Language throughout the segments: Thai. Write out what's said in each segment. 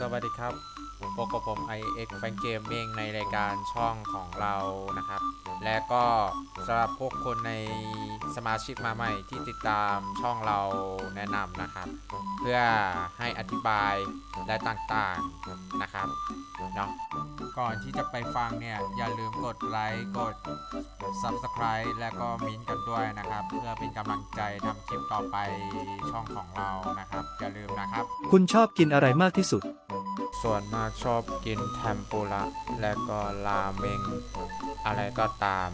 สวัสดีครับพบกับผม iX Fan Gaming ในรายการช่องของเรานะครับ และก็สำหรับพวกคนในสมาชิกมาใหม่ที่ติดตามช่องเราแนะนำนะครับ เพื่อให้อธิบายและต่างๆนะครับเนาะก่อนที่จะไปฟังเนี่ย อย่าลืมกดไลค์กด Subscribe และก็มิ้นท์กันด้วยนะครับ เพื่อเป็นกำลังใจทำคลิปต่อไปช่องของเรานะครับ อย่าลืมนะครับ คุณชอบกินอะไรมากที่สุด ส่วนมากชอบกินเทมปุระและก็ราเมง อะไรก็ตาม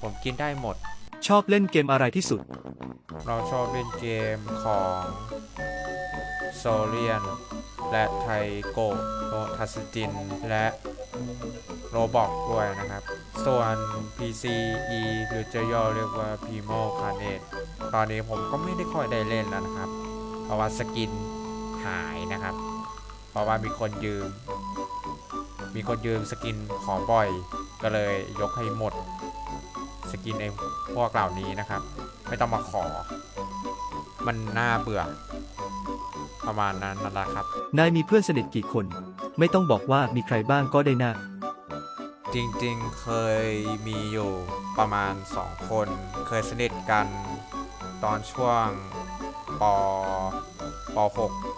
ผมกินได้หมด ชอบเล่นเกมอะไรที่สุด เราชอบเล่นเกมของโซเลียน และไทโกะโนทัสจิน และโรบอกด้วยนะครับ ส่วน PCE หรือจะย่อเรียกว่า Primo c a r n a t e ตอนนี้ผมก็ไม่ได้ค่อยได้เล่นแล้วนะครับ เพราะว่าสกินหายนะครับ เพราะว่ามีคนยืม มีคนยืมสกินขอบ่อย ก็เลยยกให้หมด สกินไอ้พวกเหล่านี้นะครับ ไม่ต้องมาขอ มันน่าเบื่อ ประมาณนั้นนั่นแหละครับ นายมีเพื่อนสนิทกี่คน ไม่ต้องบอกว่ามีใครบ้างก็ได้นะ จริงๆเคยมีอยู่ประมาณ 2 คน เคยสนิทกันตอนช่วงปป 6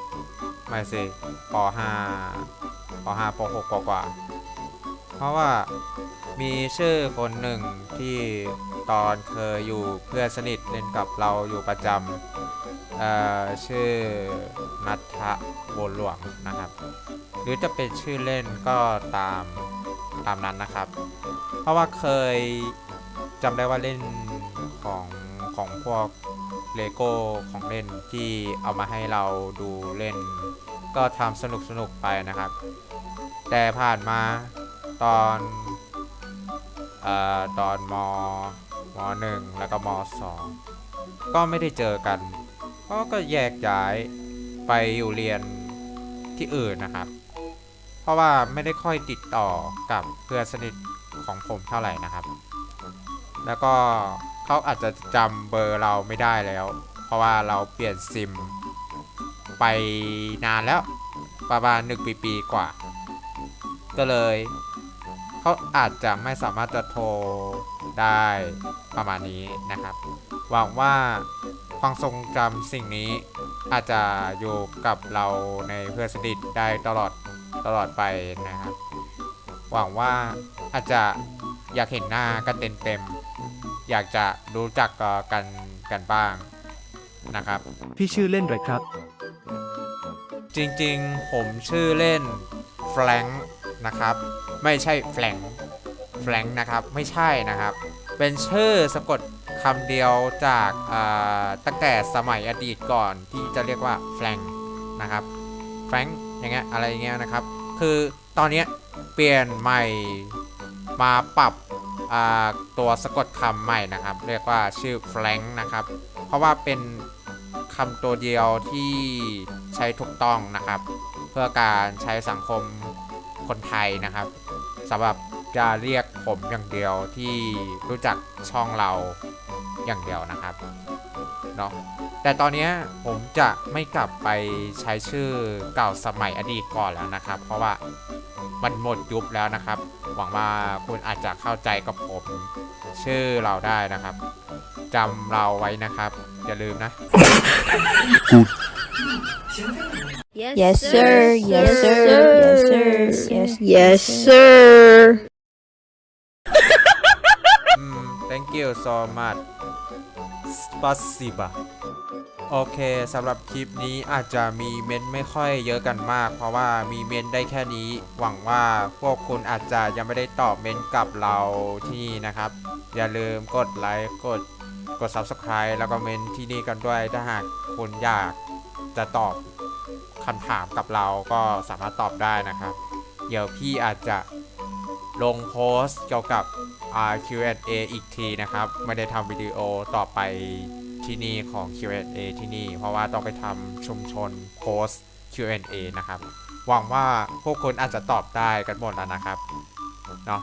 ไม่สิป 5 ป 5 ป 6 กว่าๆเพราะว่ามีชื่อคนหนึ่งที่ตอนเคยอยู่เพื่อนสนิทเล่นกับเราอยู่ประจำเอ่อชื่อนัทธะโบวหลวงนะครับ หรือจะเป็นชื่อเล่นก็ตามตามนั้นนะครับ เพราะว่าเคยจำได้ว่าเล่นของของพวก เลโก้ของเล่นที่เอามาให้เราดูเล่น ก็ทำสนุกสนุกไปนะครับ แต่ผ่านมาตอนเอ่อตอนมมหนึ่งแล้วก็มสองก็ไม่ได้เจอกันเพราก็แยกย้ายไปอยู่เรียนที่อื่นนะครับ เพราะว่าไม่ได้ค่อยติดต่อกับเพื่อนสนิทของผมเท่าไหร่นะครับ แล้วก็ เขาอาจจะจำเบอร์เราไม่ได้แล้ว เพราะว่าเราเปลี่ยนซิม ไปนานแล้ว ประมาณหนึ่งปีปี ๆ กว่า ก็เลยเขาอาจจะไม่สามารถจะโทรได้ประมาณนี้นะครับ หวังว่าความทรงจำสิ่งนี้อาจจะอยู่กับเราในเพื่อนสนิทได้ตลอดตลอดไปนะครับ หวังว่าอาจจะอยากเห็นหน้ากันเต็มๆ อยากจะรู้จักกันกันบ้างนะครับ พี่ชื่อเล่นอะไรครับ จริงๆ ผมชื่อเล่นแฟรงค์นะครับ ไม่ใช่แฟรงค์แฟรงค์นะครับ ไม่ใช่นะครับ เป็นชื่อสะกดคำเดียวจากอ่าตั้งแต่สมัยอดีตก่อนที่จะเรียกว่าแฟรงค์นะครับแฟรงค์อย่างเงี้ยอะไรอย่างเงี้ยนะครับ คือตอนเนี้ยเปลี่ยนใหม่มาปรับอ่า ตัวสะกดคำใหม่นะครับ เรียกว่าชื่อแฟรงค์นะครับ เพราะว่าเป็นคำตัวเดียวที่ใช้ถูกต้องนะครับ เพื่อการใช้สังคมคนไทยนะครับสำหรับจะเรียกผมอย่างเดียวที่รู้จักช่องเราอย่างเดียวนะครับ เนาะแต่ตอนเนี้ยผมจะไม่กลับไปใช้ชื่อเก่าสมัยอดีตก่อนแล้วนะครับ เพราะว่ามันหมดยุคแล้วนะครับ หวังว่าคุณอาจจะเข้าใจกับผม ชื่อเราได้นะครับจำเราไว้นะครับ อย่าลืมนะ Yes, sir. Yes, sir. Yes, sir. Yes, yes, sir. อืม thank you so much spasiba โอเคสำหรับคลิปนี้อาจจะมีเม้นต์ไม่ค่อยเยอะกันมาก เพราะว่ามีเม้นต์ได้แค่นี้ หวังว่าพวกคุณอาจจะยังไม่ได้ตอบเม้นต์กับเราที่นี่นะครับ อย่าลืมกดไลค์กดกด subscribe แล้วก็เมนต์ที่นี่กันด้วยถ้าหากคุณอยากจะตอบคำถามกับเราก็สามารถตอบได้นะครับ เดี๋ยวพี่อาจจะลงโพสต์เกี่ยวกับ Q&A อีกทีนะครับ ไม่ได้ทำวิดีโอต่อไปที่นี่ของ Q&A ที่นี่ เพราะว่าต้องไปทำชุมชนโพสต์ Q&A นะครับ หวังว่าพวกคุณอาจจะตอบได้กันหมดแล้วนะครับเนาะ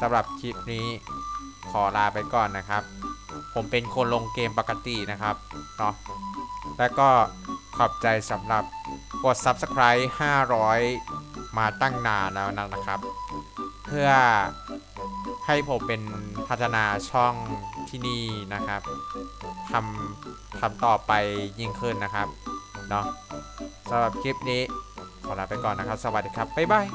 สำหรับคลิปนี้ขอลาไปก่อนนะครับ ผมเป็นคนลงเกมปกตินะครับเนาะและก็ขอบใจสำหรับกด Subscribe 500 มาตั้งนานแล้วนะครับ เพื่อ ให้ผมเป็นพัฒนาช่องที่นี่นะครับทำทำต่อไปยิ่งขึ้นนะครับเนาะสำหรับคลิปนี้ขอลาไปก่อนนะครับ สวัสดีครับ บ๊ายบาย